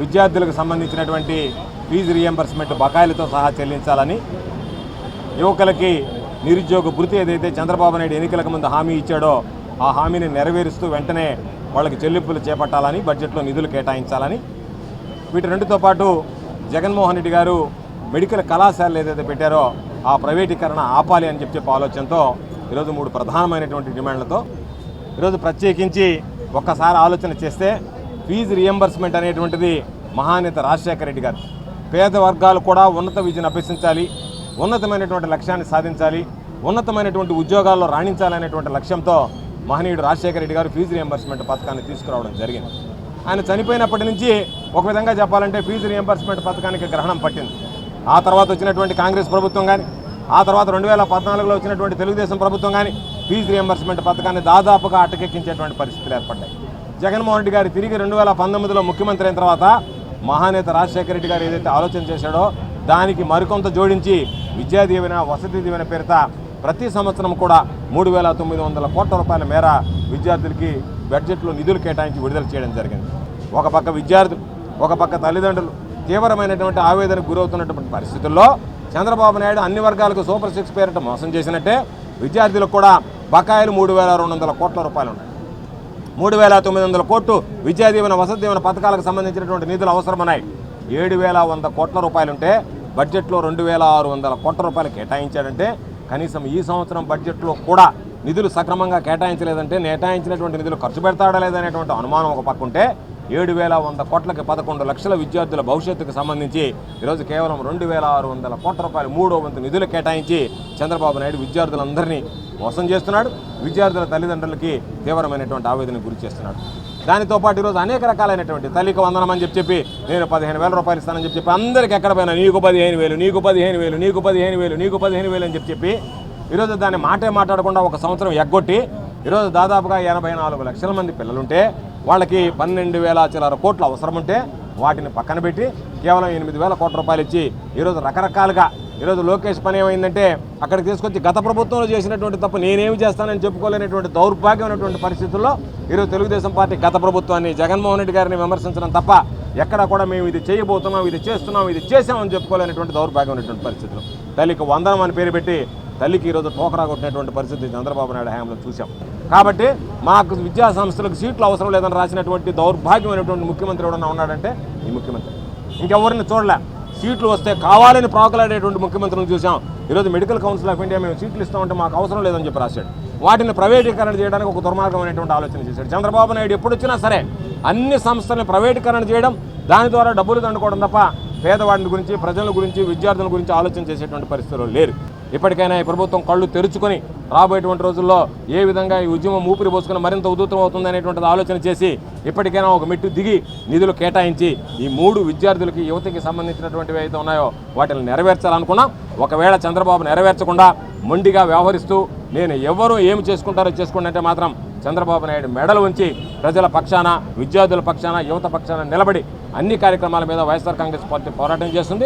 విద్యార్థులకు సంబంధించినటువంటి fee reimbursement బకాయిలతో సహా చెల్లించాలని యువకులకి నిరుద్యోగ భృతి ఏదైతే చంద్రబాబు నాయుడు ఎన్నికలకు ముందు హామీ ఇచ్చాడో ఆ హామీని నెరవేరుస్తూ వెంటనే వాళ్ళకి చెల్లింపులు చేపట్టాలని బడ్జెట్లో నిధులు కేటాయించాలని. వీటి రెండుతో పాటు జగన్మోహన్ రెడ్డి గారు మెడికల్ కళాశాలలు ఏదైతే పెట్టారో ఆ ప్రైవేటీకరణ ఆపాలి అని చెప్పి చెప్పే ఆలోచనతో ఈరోజు మూడు ప్రధానమైనటువంటి డిమాండ్లతో ఈరోజు ప్రత్యేకించి ఒక్కసారి ఆలోచన చేస్తే ఫీజు రియంబర్స్మెంట్ అనేటువంటిది మహానేత రాజశేఖర రెడ్డి గారు. పేద వర్గాలు కూడా ఉన్నత విద్యను అభ్యసించాలి ఉన్నతమైనటువంటి లక్ష్యాన్ని సాధించాలి ఉన్నతమైనటువంటి ఉద్యోగాల్లో రాణించాలనేటువంటి లక్ష్యంతో మహనీయుడు రాజశేఖర రెడ్డి గారు ఫీజు రియంబర్స్మెంట్ పథకాన్ని తీసుకురావడం జరిగింది. ఆయన చనిపోయినప్పటి నుంచి ఒక విధంగా చెప్పాలంటే ఫీజు రియంబర్స్మెంట్ పథకానికి గ్రహణం పట్టింది. ఆ తర్వాత వచ్చినటువంటి కాంగ్రెస్ ప్రభుత్వం కానీ ఆ తర్వాత రెండు వేల పద్నాలుగులో వచ్చినటువంటి తెలుగుదేశం ప్రభుత్వం కానీ ఫీజు రియంబర్స్మెంట్ పథకాన్ని దాదాపుగా అటకెక్కించేటువంటి పరిస్థితులు ఏర్పడ్డాయి. జగన్మోహన్ రెడ్డి గారు తిరిగి రెండు వేల పంతొమ్మిదిలో ముఖ్యమంత్రి అయిన తర్వాత మహానేత రాజశేఖర రెడ్డి గారు ఏదైతే ఆలోచన చేశాడో దానికి మరికొంత జోడించి విద్యా దీవెన వసతి దీవెన పేరిత ప్రతి సంవత్సరం కూడా మూడు వేల తొమ్మిది వందల కోట్ల రూపాయల మేర విద్యార్థులకి బడ్జెట్లో నిధులు కేటాయించి విడుదల చేయడం జరిగింది. ఒక పక్క విద్యార్థులు ఒక పక్క తల్లిదండ్రులు తీవ్రమైనటువంటి ఆవేదనకు గురవుతున్నటువంటి పరిస్థితుల్లో చంద్రబాబు నాయుడు అన్ని వర్గాలకు సూపర్ సిక్స్ పేరిట మోసం చేసినట్టే విద్యార్థులకు కూడా బకాయిలు మూడు వేల రెండు వందల కోట్ల రూపాయలు ఉన్నాయి. మూడు వేల తొమ్మిది వందల కోట్లు విద్యా దీవెన వసతి దీవెన పథకాలకు సంబంధించినటువంటి నిధులు అవసరమన్నాయి. ఏడు వేల వంద కోట్ల రూపాయలుంటే బడ్జెట్లో రెండు వేల ఆరు వందల కోట్ల రూపాయలు కేటాయించాడంటే కనీసం ఈ సంవత్సరం బడ్జెట్లో కూడా నిధులు సక్రమంగా కేటాయించలేదంటే కేటాయించినటువంటి నిధులు ఖర్చు పెడతాడా లేదనేటువంటి అనుమానం ఒక పక్క ఉంటే ఏడు వేల వంద కోట్లకి పదకొండు లక్షల విద్యార్థుల భవిష్యత్తుకు సంబంధించి ఈరోజు కేవలం రెండు వేల ఆరు వందల కోట్ల రూపాయలు మూడో వంతు నిధులు కేటాయించి చంద్రబాబు నాయుడు విద్యార్థులందరినీ మోసం చేస్తున్నాడు. విద్యార్థుల తల్లిదండ్రులకి తీవ్రమైనటువంటి ఆవేదనకు గురి చేస్తున్నాడు. దానితో పాటు ఈరోజు అనేక రకాలైనటువంటి తల్లికి వందనం అని చెప్పి చెప్పి నేను పదిహేను వేల రూపాయలు ఇస్తానని చెప్పి చెప్పి అందరికి ఎక్కడ పోయినా నీకు పదిహేను వేలు నీకు పదిహేను వేలు నీకు పదిహేను వేలు నీకు పదిహేను వేలు అని చెప్పి చెప్పి ఈరోజు దాన్ని మాటే మాట్లాడకుండా ఒక సంవత్సరం ఎగ్గొట్టి ఈరోజు దాదాపుగా ఎనభై నాలుగు లక్షల మంది పిల్లలుంటే వాళ్ళకి పన్నెండు వేల చిల్లర కోట్లు అవసరం ఉంటే వాటిని పక్కన పెట్టి కేవలం ఎనిమిది వేల కోట్ల రూపాయలు ఇచ్చి ఈరోజు రకరకాలుగా ఈరోజు లోకేష్ పని ఏమైందంటే అక్కడికి తీసుకొచ్చి గత ప్రభుత్వంలో చేసినటువంటి తప్పు నేనేమి చేస్తానని చెప్పుకోలేనటువంటి దౌర్భాగ్యమైనటువంటి పరిస్థితుల్లో ఈరోజు తెలుగుదేశం పార్టీ గత ప్రభుత్వాన్ని జగన్మోహన్ రెడ్డి గారిని విమర్శించడం తప్ప ఎక్కడ కూడా మేము ఇది చేయబోతున్నాం ఇది చేస్తున్నాం ఇది చేసామని చెప్పుకోలేనటువంటి దౌర్భాగ్యమైనటువంటి పరిస్థితులు. తల్లికి వందనం అని పేరు పెట్టి తల్లికి ఈరోజు టోకరా కొట్టినటువంటి పరిస్థితి చంద్రబాబు నాయుడు హయాంలో చూసాం కాబట్టి మాకు విద్యా సంస్థలకు సీట్లు అవసరం లేదని రాసినటువంటి దౌర్భాగ్యమైనటువంటి ముఖ్యమంత్రి ఎవడన్నా ఉన్నాడంటే ఈ ముఖ్యమంత్రి. ఇంకెవరిని చూడలే. సీట్లు వస్తే కావాలని ప్రాకులాడేటువంటి ముఖ్యమంత్రిని చూసాం ఈరోజు మెడికల్ కౌన్సిల్ ఆఫ్ ఇండియా మేము సీట్లు ఇస్తామంటే మాకు అవసరం లేదని చెప్పి రాశాడు. వాటిని ప్రైవేటీకరణ చేయడానికి ఒక దుర్మార్గమైనటువంటి ఆలోచన చేశాడు. చంద్రబాబు నాయుడు ఎప్పుడొచ్చినా సరే అన్ని సంస్థలను ప్రైవేటీకరణ చేయడం దాని ద్వారా డబ్బులు దండుకోవడం తప్ప పేదవాడిని గురించి ప్రజల గురించి విద్యార్థుల గురించి ఆలోచన చేసేటువంటి పరిస్థితులు లేరు. ఇప్పటికైనా ఈ ప్రభుత్వం కళ్ళు తెరుచుకొని రాబోయేటువంటి రోజుల్లో ఏ విధంగా ఈ ఉద్యమం ఊపిరి పోసుకుని మరింత ఉధృతం అవుతుంది అనేటువంటిది ఆలోచన చేసి ఇప్పటికైనా ఒక మెట్టు దిగి నిధులు కేటాయించి ఈ మూడు విద్యార్థులకి యువతకి సంబంధించినటువంటివి అయితే ఉన్నాయో వాటిని నెరవేర్చాలనుకున్నాం. ఒకవేళ చంద్రబాబు నెరవేర్చకుండా మొండిగా వ్యవహరిస్తూ నేను ఎవరు ఏమి చేసుకుంటారో చేసుకోండి అంటే మాత్రం చంద్రబాబు నాయుడు మెడలు ఉంచి ప్రజల పక్షాన విద్యార్థుల పక్షాన యువత పక్షాన నిలబడి అన్ని కార్యక్రమాల మీద వైఎస్ఆర్ కాంగ్రెస్ పార్టీ పోరాటం చేస్తుంది.